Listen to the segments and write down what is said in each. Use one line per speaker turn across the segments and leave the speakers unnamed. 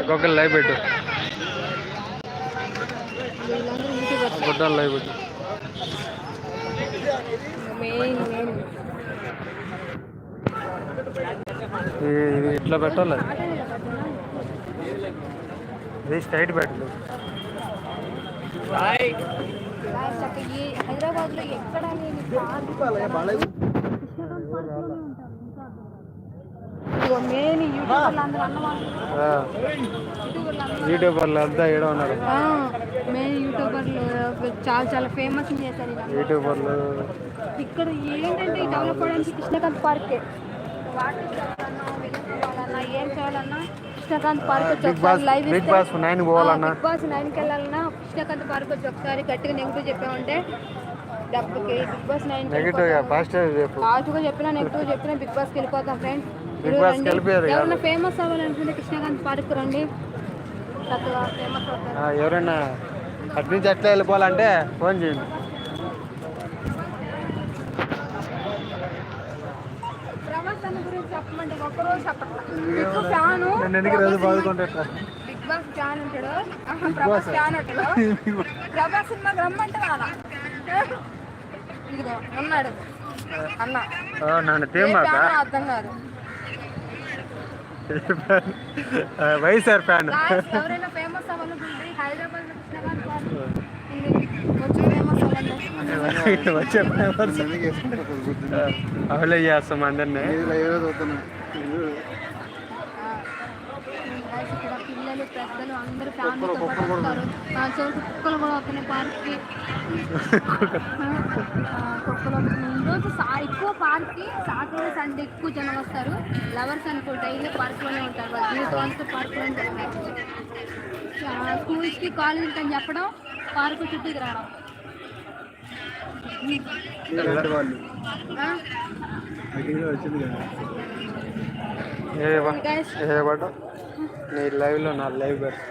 ఒక్కొక్కరు లైవ్ పెట్టు. గుడ్డలు లైవ్ పెట్టు.
మెయిన్ మెయిన్
ఇది ఇట్లా పెట్టాలి. ఇది స్ట్రైట్ పెట్టు.
చక్కగా హైదరాబాద్లో ఎక్కడ లేని పార్క్ మెయిన్ యూట్యూబర్లు
అంతా ఏడ ఉన్నారు.
మెయిన్ యూట్యూబర్లు చాలా చాలా ఫేమస్ చేశారు.
యూట్యూబర్లు.
ఇక్కడ ఏంటంటే డెవలప్ అవడానికి కృష్ణకాంత్ పార్కే. ఏం చేయాలన్నా కృష్ణకాంత్ పార్క్ వచ్చి ఒకసారి లైవ్
బిగ్ బాస్ నైన్ పోవాలన్నా.
బిగ్ బాస్ నైన్కి వెళ్ళాలన్నా కృష్ణకాంత్ పార్క్ వచ్చి ఒకసారి గట్టిగా నెగిటివ్ చెప్పామంటే దెబ్బకి big boss nine
negative positive
చెప్పినా నెగిటివ్ చెప్పినా బిగ్ బాస్కి వెళ్ళిపోతాం ఫ్రెండ్స్ ఎవరైనా ఫేమస్ అవ్వాలనుకుంటే కృష్ణకాంత్ పార్క్ రండి. చక్కగా ఫేమస్ అవుతారు.
ఆ, ఎవరైనా అటు నుంచి ఎట్లా వెళ్ళిపోవాలంటే ఫోన్ చేయండి.
బిగ్ బాస్ ఫ్యాన్ ఉంటాడు. ఆహా, ప్రభాస్ ఫ్యాన్ ఉంటాడు. ప్రభాస్ సినిమాకి రమ్మంటే రాలా. ఇదిగో ఉన్నాడు. అన్న
నన్ను
ఏ
తీమాక
ఫ్యానో అర్థం కాదు
వైఎస్ఆర్ ఫ్యాన్
Guys, ఎవరైనా ఫేమస్ అవ్వాలనుకుంటే హైదరాబాద్లో కృష్ణకాంత్ పార్క్ ఉంది ఫేమస్ అవ్వాలి
వచ్చే అవలే చేస్తాం అందరినీ.
ఇక్కడ పిల్లలు పెద్దలు అందరూ ఫ్యామిలీతో పాటు వస్తారు. కుక్కలు కూడా వస్తున్నాయి పార్క్కి కుక్కలు వస్తున్నాయి ఈరోజు సా ఎక్కువ పార్క్కి సాటర్డే సండే ఎక్కువ జనం వస్తారు. లవర్స్ అనుకో డైలీ పార్క్లోనే ఉంటారు. వాళ్ళు జీవితాలతో పార్క్లోనే జరుగుతారు స్కూల్స్కి కాలేజీకి అని చెప్పడం పార్కు ఆ?
ఏ బా
Guys,
ఏ నీ లైవ్లో నా లైవ్ పెడతా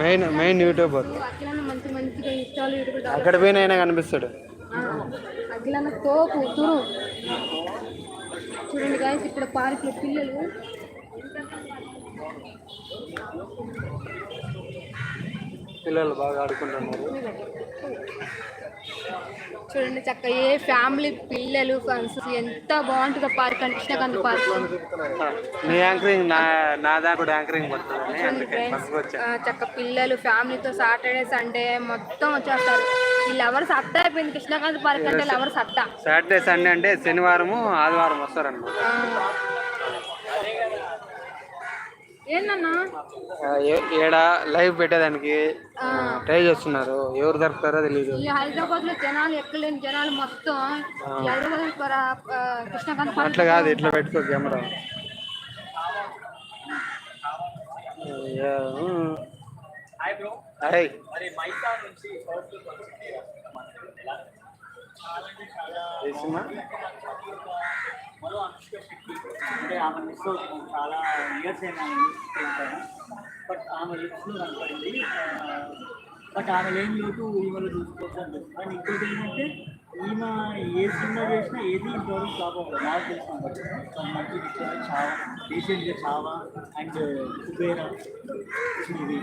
మెయిన్ మెయిన్ యూట్యూబర్.
యూట్యూబ్
అక్కడ పోయిన అయినా కనిపిస్తాడు.
అఖిలన్న తోపు తురు చూడండి గాయస్ ఇక్కడ పార్క్ పిల్లలు
పిల్లలు బాగా ఆడుకుంటున్నారు.
చూడండి చక్క ఏ ఫ్యామిలీ పిల్లలు ఫ్రెండ్స్ ఎంత బాగుంటుందో పార్క్ అంటే కృష్ణకాంత్ పార్క్.
నీ యాంకరింగ్ నా నా దాకా యాంకరింగ్ పడుతుందని అందుకే
చక్క పిల్లలు ఫ్యామిలీతో సాటర్డే సండే మొత్తం వచ్చేస్తారు. ఈ లవర్స్ అట్టా అయిపోయింది. కృష్ణకాంత్ పార్క్ అంటే లవర్స్ అట్టా
సాటర్డే సండే అంటే శనివారము ఆదివారం వస్తారన్నమాట. ఏడ లైవ్ పెట్టేదానికి. ట్రై చేస్తున్నారు. ఎవరు దొరుకుతారో తెలియదు
ఈ హైదరాబాద్లో జనాలు ఎక్కలేని జనాలు మొత్తం హైదరాబాద్ కృష్ణకాంత్
అట్లా కాదు ఇట్లా పెట్టుకో కెమెరా. Hi cinema?
మరో అనుష్క శెట్టి అంటే ఆమె మిస్ అవుతుంది. చాలా ఇయర్స్ అయినా బట్ ఆమె లిప్స్లో కనపడింది. బట్ ఆమె లేని లోటు ఈమెలో చూసుకోవచ్చు అనిపిస్తుంది అండ్ ఇంకోటి ఏంటంటే ఈమె ఏ సినిమా చేసినా ఏది ఇంతవరకు ఫ్లాప్ అవ్వదు. నాకు తెలిసిన బట్టి మంచి పిక్చర్ చావా. రీసెంట్గా చావా అండ్ కుబేరా ఇవి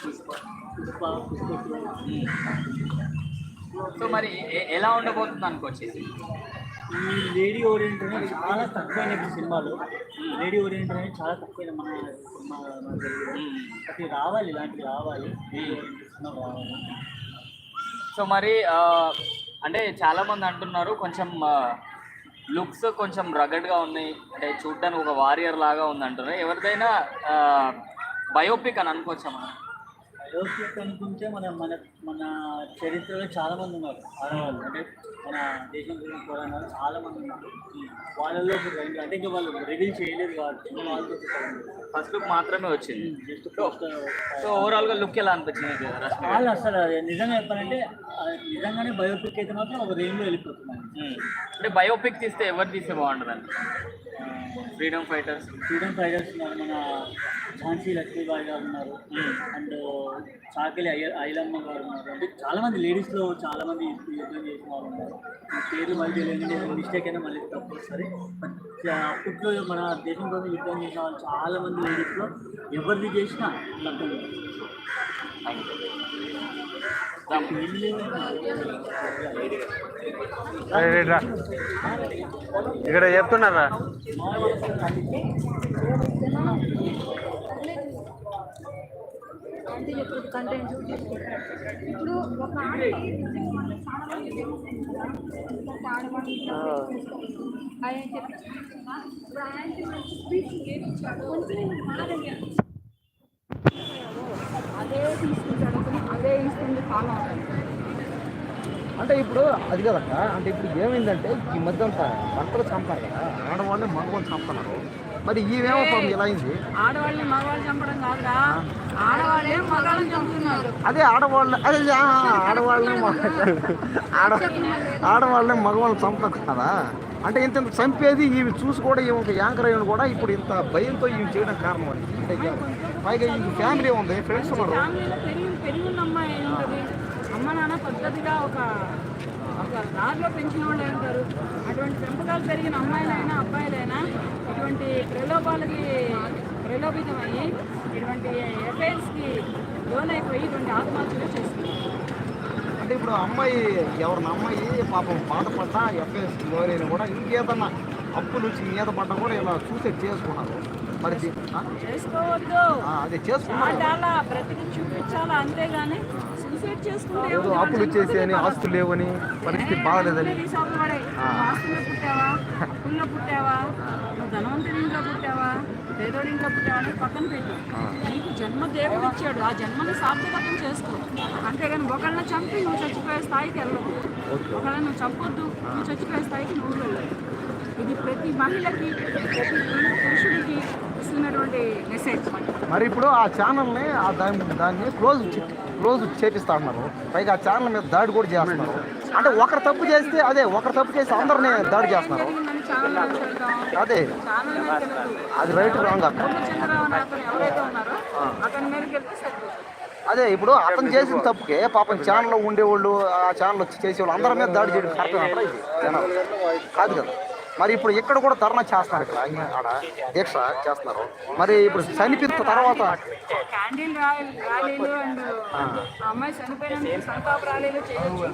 పుష్ప పుష్ప పుష్ప.
సో మరి ఎలా ఉండబోతుంది అనుకోవచ్చు
ఈ లేడీ ఓరియంటెడ్ అనేది చాలా తక్కువైన ఇప్పుడు సినిమాలు. లేడీ ఓరియంటెడ్ అనేది చాలా తక్కువైన మన సినిమా రావాలి ఇలాంటివి రావాలి. లేడీ ఓరియంటెడ్ సినిమా రావాలి.
సో మరి అంటే చాలా మంది అంటున్నారు కొంచెం లుక్స్ కొంచెం రగడ్గా ఉన్నాయి అంటే చూడడానికి ఒక వారియర్ లాగా ఉంది అంటున్నారు. ఎవరిదైనా బయోపిక్ అని అనుకోవచ్చా మనం?
బయోపిక్ అనుకుంటే మన మన మన చరిత్రలో చాలా మంది. ఉన్నారు ఆడవాళ్ళు అంటే మన దేశం గురించి పోరాడారు చాలా మంది ఉన్నారు. వాళ్ళలో అంటే ఇంకా వాళ్ళు రివీల్ చేయలేదు కాబట్టి వాళ్ళతో
ఫస్ట్ లుక్ మాత్రమే వచ్చింది. సో ఓవరాల్గా లుక్. ఎలా అనిపించింది
వాళ్ళు అసలు నిజంగా చెప్పాలంటే నిజంగానే బయోపిక్ అయితే మాత్రం ఒక రేంజ్లో వెళ్ళిపోతున్నాను.
అంటే బయోపిక్ తీస్తే ఎవరు తీస్తే బాగుంటుంది ఫ్రీడమ్ ఫైటర్స్
ఫ్రీడమ్ ఫైటర్స్ ఉన్నారు మన ఝాన్సీ లక్ష్మీబాయి గారు ఉన్నారు అండ్ చాకలి అయ్య ఐలమ్మ గారు ఉన్నారు. అంటే చాలామంది లేడీస్లో చాలామంది యుద్ధం చేసిన వాళ్ళు ఉన్నారు. నా పేరు మళ్ళీ తెలియదు మిస్టేక్ అయినా మళ్ళీ తప్పు వస్తుంది బట్ అప్పట్లో మన దేశం కోసం యుద్ధం చేసిన వాళ్ళు చాలామంది లేడీస్లో ఎవరిది చేసినా లబ్ధం.
ఇక్కడ చెప్తున్నారా?
అంటే చెప్పేది కంటెంట్ ఇప్పుడు ఒక. ఆయన చెప్తున్నా ఇప్పుడు ఆయన స్పీచ్ ఏమిచ్చాడు కొంచెం
అంటే ఇప్పుడు అది కదక్క అంటే ఇప్పుడు ఏమైందంటే ఈ మధ్య అంతా భర్తలు చంపారు కదా ఆడవాళ్ళని మగవాళ్ళు చంపుతున్నారు. మరి ఈవేమో పాపం ఇలా అయింది.
ఆడవాళ్ళని మగవాళ్ళు చంపడం కాదురా. ఆడవాళ్ళే మగవాళ్ళని చంపుతున్నారు.
అదే ఆడవాళ్ళు అదే ఆడవాళ్ళని ఆడ ఆడవాళ్ళని మగవాళ్ళని చంపుతారు కదా? అంటే ఇంత చంపేది ఇవి చూసి కూడా ఈ ఒక యాంకర్ అయిన కూడా ఇప్పుడు ఇంత భయంతో ఇవి చేయడం కారణం అంటే పైగా ఈ ఫ్యామిలీ ఉంది ఫ్రెండ్స్ ఉన్నారు.
ఉంటుంది. అమ్మ నాన్న పద్ధతిగా ఒక ఒక దారిలో పెంచిన వాళ్ళు ఉంటారు. అటువంటి పెంపకాలు పెరిగిన అమ్మాయిలైనా అబ్బాయిలైనా ఇటువంటి ప్రలోభాలకి ప్రలోభితమయ్యి ఇటువంటి ఎఫైర్స్కి లోన్ అయిపోయి ఇటువంటి ఆత్మహత్యలు చేస్తున్నారు
అంటే ఇప్పుడు అమ్మాయి ఎవరిన అమ్మాయి పాపం బాధపడ్డా ఎఫ్ఐఎస్ అయినా కూడా ఇంకేదన్నా అప్పులు వచ్చి మీద పడ్డా కూడా ఇలా సూసైడ్ చేసుకున్నారు. మరి?
చేసుకోవద్దు.
అదే చేసుకున్నారు
అంతేగాని
ఏదో అప్పులు వచ్చేసి అని ఆస్తులు లేవని పరిస్థితి బాగలేదని.
పుట్టావా? పుట్టావా? నువ్వు ధనవంతుడి ఇంట్లో పుట్టావా? పేదోడి ఇంట్లో పుట్టావా అనేది పక్కన పెట్టు. నీకు జన్మ దేవుడు ఇచ్చాడు. ఆ జన్మని సార్థకతం చేసుకో. అంతేగాని ఒకళ్ళని చంపి నువ్వు చచ్చిపోయే స్థాయికి వెళ్ళదు ఒకళ్ళని నువ్వు చంపొద్దు. నువ్వు చచ్చిపోయే స్థాయికి నువ్వు వెళ్ళదు ఇది ప్రతి మహిళకి ప్రతి పురుషుడికి ఇస్తున్నటువంటి మెసేజ్
మరి ఇప్పుడు ఆ ఛానల్ని ఆ దాన్ని దాన్ని క్లోజ్ క్లోజ్ చేపిస్తా ఉన్నారు. పైగా ఆ ఛానల్ మీద దాడి కూడా చేస్తున్నారు. అంటే ఒకరు తప్పు చేస్తే అదే ఒకరు తప్పు చేసి అందరినీ దాడి చేస్తున్నారు. అదే. అది రైట్ రాంగ్ అక్క.
చంద్రబాబు అనే అతను ఎవరైతే ఉన్నారో అతని మీదకి వెళ్తే సరిపోతుంది.
అదే ఇప్పుడు అతను చేసిన తప్పుకే పాపం ఛానల్లో ఉండేవాళ్ళు ఆ ఛానల్ వచ్చి చేసేవాళ్ళు అందరి మీద దాడి చేయడం కరెక్ట్ ఇది. కాదు కదా? మరి ఇప్పుడు ఇక్కడ కూడా ధర్నా చేస్తున్నారు ఇక్కడ. ఆడ దీక్ష చేస్తున్నారు. మరి ఇప్పుడు చనిపోయిన తర్వాత
క్యాండిల్ ర్యాలీలు అండ్ అమ్మాయి సంతాప ర్యాలీలు చేయొచ్చు.